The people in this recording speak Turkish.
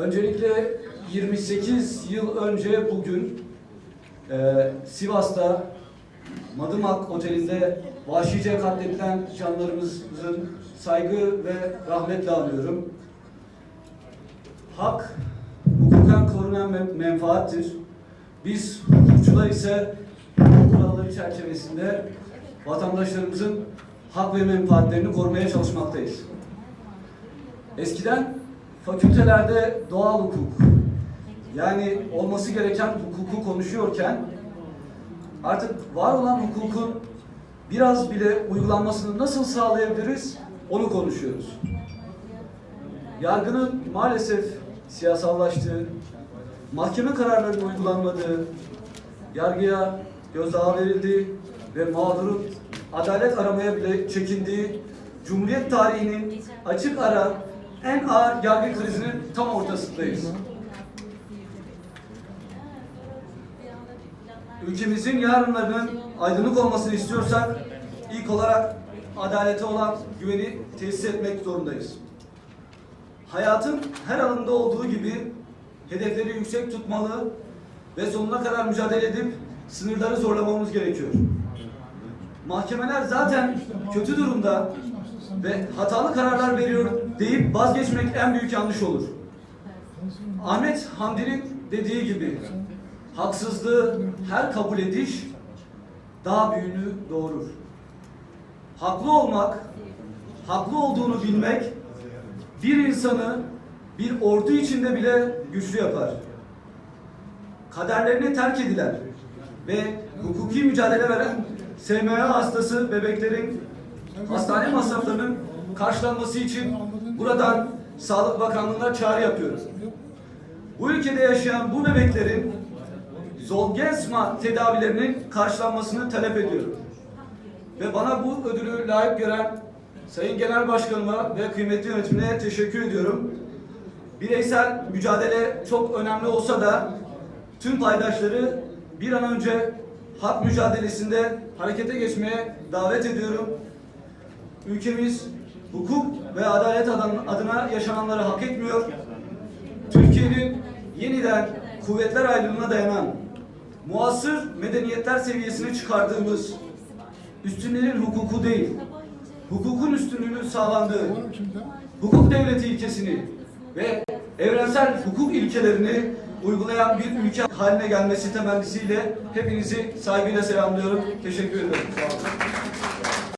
Öncelikle 28 yıl önce bugün e, Sivas'ta Madımak Oteli'nde vahşice katledilen canlarımızın saygı ve rahmetle anıyorum. Hak hukuken korunan men- menfaattir. Biz hukukçular ise hukuk kuralları çerçevesinde vatandaşlarımızın hak ve menfaatlerini korumaya çalışmaktayız. Eskiden fakültelerde doğal hukuk yani olması gereken hukuku konuşuyorken artık var olan hukukun biraz bile uygulanmasını nasıl sağlayabiliriz onu konuşuyoruz. Yargının maalesef siyasallaştığı, mahkeme kararlarının uygulanmadığı, yargıya gözdağı verildiği ve mağdurun adalet aramaya bile çekindiği Cumhuriyet tarihinin açık ara en ağır yargı krizinin tam ortasındayız. Ülkemizin yarınlarının aydınlık olmasını istiyorsak ilk olarak adalete olan güveni tesis etmek zorundayız. Hayatın her alanında olduğu gibi hedefleri yüksek tutmalı ve sonuna kadar mücadele edip sınırları zorlamamız gerekiyor. Mahkemeler zaten kötü durumda ve hatalı kararlar veriyor deyip vazgeçmek en büyük yanlış olur. Ahmet Hamdi'nin dediği gibi haksızlığı her kabul ediş daha büyüğünü doğurur. Haklı olmak, haklı olduğunu bilmek bir insanı bir ordu içinde bile güçlü yapar. Kaderlerini terk ediler ve hukuki mücadele veren SMA hastası bebeklerin hastane masraflarının karşılanması için buradan Sağlık Bakanlığı'na çağrı yapıyoruz. Bu ülkede yaşayan bu bebeklerin Zolgensma tedavilerinin karşılanmasını talep ediyorum. Ve bana bu ödülü layık gören Sayın Genel Başkanıma ve kıymetli yönetimine teşekkür ediyorum. Bireysel mücadele çok önemli olsa da tüm paydaşları bir an önce hak mücadelesinde harekete geçmeye davet ediyorum. Ülkemiz hukuk ve adalet adına yaşananları hak etmiyor. Türkiye'nin yeniden kuvvetler ayrılığına dayanan muasır medeniyetler seviyesine çıkardığımız üstünlerin hukuku değil, hukukun üstünlüğünün sağlandığı hukuk devleti ilkesini ve evrensel hukuk ilkelerini uygulayan bir ülke haline gelmesi temennisiyle hepinizi saygıyla selamlıyorum. Teşekkür ederim. Sağ olun.